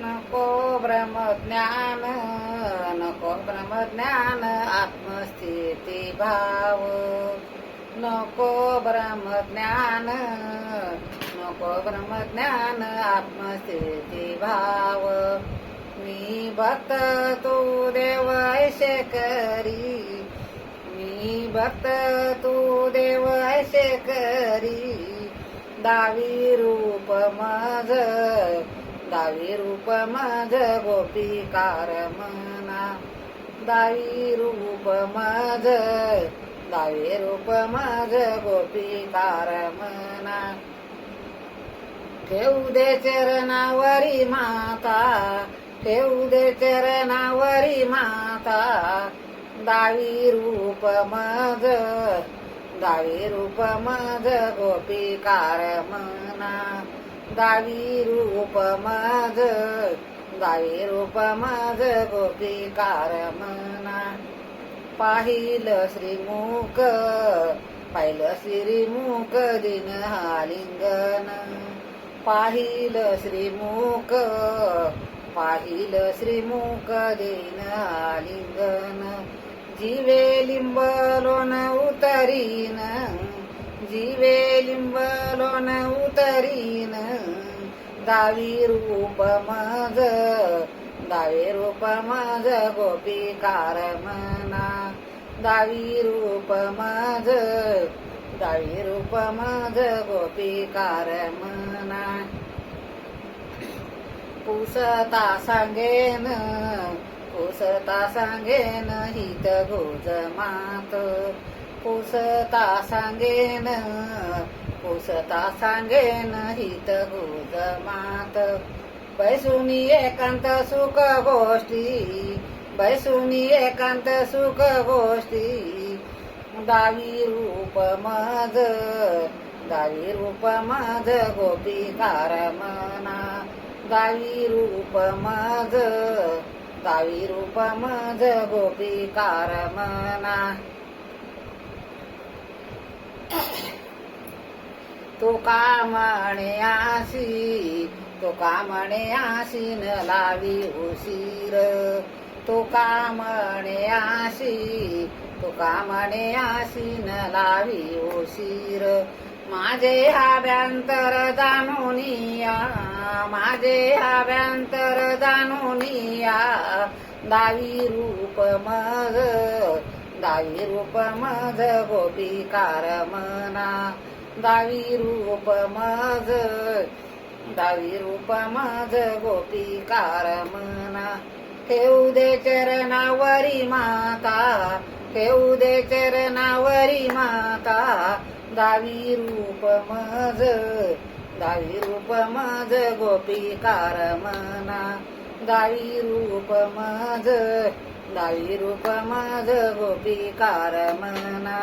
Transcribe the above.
नको ब्रह्मज्ञान नको ब्रह्मज्ञान आत्मस्थिती भाव। नको ब्रह्मज्ञान नको ब्रह्मज्ञान आत्मस्थिती भाव। मी भक्त तू देव ऐसे करी। मी भक्त तू देव ऐसे करी। दावी रूप मज दावी रूप मज गोपिकार मना दावी रूप मज दावी रूप मज गोपिकार मना ठेवू दे चरणावरी माता ठेवू दे चरणावरी माता। दावी रूप मज दावी रूप मज गोपिकार मना दावी रूप मज दावी रूप मज गोपिकार मना पाहिलं श्रीमुख पाहिलं श्रीमुख दिन हालिंगन पाहिलं श्रीमुख पाहिलं श्रीमुख दिन हालिंगन जीवे लिंबलोन उतरीन जीवे लिंबलोन उतरीन. दावी रूप मज दावी रूप मज गोपी मना दावी रूप मज दावी रूप मज गोपी मना पुसता सांगेन पुसता सांगेन हित गोज मात पुसता सांगेन पुसता सांगेन हित गोद मात बैसुनी एकांत सुख गोष्टी बैसुनी एकांत सुख गोष्टी दावी रूप मज दावी रूप मज गोपी मना दावी रूप मज दावी रूप मज गोपी मना तो का म्हणे आशी तो का म्हणे आशीन लावी उशीर. तो का म्हणे आशी तो का म्हणे आशीन लावी उशीर. माझे हाव्यांतर जाणूनिया माझे हाव्यांतर जाणूनिया दावी रूप मग. दावी रूप मज गोपिकार मना दावी रूप मज दावी रूप मज गोपिकार मना ठेऊ दे चरणावरी माता ठेऊ दे चरणावरी माता. दावी रूप मज दावी रूप मज गोपिकार मना दावी रूप मज दावी रूप गोपी कार मना